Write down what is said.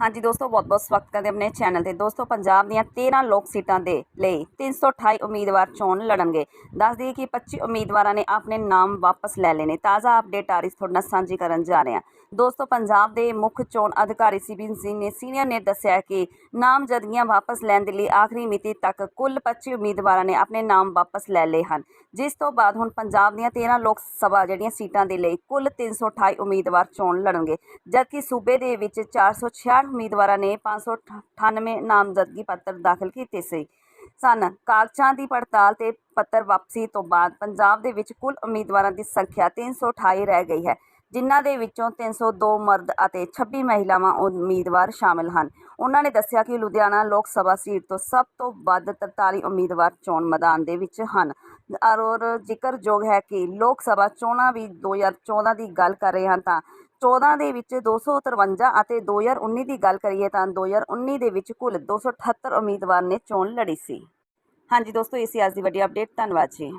ਹਾਂਜੀ ਦੋਸਤੋ, ਬਹੁਤ-ਬਹੁਤ ਸਵਾਗਤ ਕਰਦੇ ਆਪਣੇ ਚੈਨਲ ਤੇ। ਦੋਸਤੋ, ਪੰਜਾਬ ਦੀਆਂ 13 ਲੋਕ ਸੀਟਾਂ ਦੇ ਲਈ 328 ਉਮੀਦਵਾਰ ਚੋਣ ਲੜਨਗੇ। ਦੱਸ ਦਈਏ ਕਿ 25 ਉਮੀਦਵਾਰਾਂ ਨੇ ਆਪਣੇ ਨਾਮ ਵਾਪਸ ਲੈ ਲਏ ਨੇ। ਤਾਜ਼ਾ ਅਪਡੇਟ ਆ ਰਹੀ ਤੁਹਾਡੇ ਨਾਲ ਸਾਂਝੀ ਕਰਨ ਜਾ ਰਹੇ ਹਾਂ। ਦੋਸਤੋ, ਪੰਜਾਬ ਦੇ ਮੁੱਖ ਚੋਣ ਅਧਿਕਾਰੀ ਸਿਬਿਨ ਸਿੰਘ ਨੇ ਸੀਨੀਅਰ ਨੇ ਦੱਸਿਆ ਕਿ ਨਾਮਜ਼ਦਗੀਆਂ ਵਾਪਸ ਲੈਣ ਦੇ ਲਈ ਆਖਰੀ ਮਿਤੀ ਤੱਕ ਕੁੱਲ 25 ਉਮੀਦਵਾਰਾਂ ਨੇ ਆਪਣੇ ਨਾਮ ਵਾਪਸ ਲੈ ਲਏ ਹਨ। ਜਿਸ ਤੋਂ ਬਾਅਦ ਹੁਣ ਪੰਜਾਬ ਦੀਆਂ 13 ਲੋਕ ਸਭਾ ਜਿਹੜੀਆਂ ਸੀਟਾਂ ਦੇ ਲਈ ਕੁੱਲ 328 ਉਮੀਦਵਾਰ ਚੋਣ ਲੜਨਗੇ, ਜਦਕਿ ਸੂਬੇ ਦੇ ਵਿੱਚ 466 ਉਮੀਦਵਾਰਾਂ ਨੇ 598 ਨਾਮਜ਼ਦਗੀ ਪੱਤਰ ਦਾਖਲ ਕੀਤੇ ਸੀ। ਸਨ ਕਾਗਜ਼ਾਂ ਦੀ ਪੜਤਾਲ ਤੇ ਪੱਤਰ ਵਾਪਸੀ ਤੋਂ ਬਾਅਦ ਪੰਜਾਬ ਦੇ ਵਿੱਚ ਕੁੱਲ ਉਮੀਦਵਾਰਾਂ ਦੀ ਸੰਖਿਆ 328 ਰਹਿ ਗਈ ਹੈ। ਜਿਨ੍ਹਾਂ ਦੇ ਵਿੱਚੋਂ 302 ਮਰਦ ਅਤੇ 26 ਮਹਿਲਾਵਾਂ ਉਮੀਦਵਾਰ ਸ਼ਾਮਲ ਹਨ। ਉਹਨਾਂ ਨੇ ਦੱਸਿਆ ਕਿ ਲੁਧਿਆਣਾ ਲੋਕ ਸਭਾ ਸੀਟ ਤੋਂ ਸਭ ਤੋਂ ਵੱਧ 43 ਉਮੀਦਵਾਰ ਚੋਣ ਮੈਦਾਨ ਦੇ ਵਿੱਚ ਹਨ। ਔਰ ਜ਼ਿਕਰਯੋਗ ਹੈ ਕਿ ਲੋਕ ਸਭਾ ਚੋਣਾਂ ਵੀ 2014 ਦੀ ਗੱਲ ਕਰ ਰਹੇ ਹਨ ਤਾਂ 14 ਦੇ ਵਿੱਚ 253 ਅਤੇ 2019 ਦੀ ਗੱਲ ਕਰੀਏ ਤਾਂ 2019 ਦੇ ਵਿੱਚ ਕੁੱਲ 278 ਉਮੀਦਵਾਰ ਨੇ ਚੋਣ ਲੜੀ ਸੀ। ਹਾਂਜੀ ਦੋਸਤੋ, ਇਹ ਸੀ ਅੱਜ ਦੀ ਵੱਡੀ ਅਪਡੇਟ ਧੰਨਵਾਦ ਜੀ।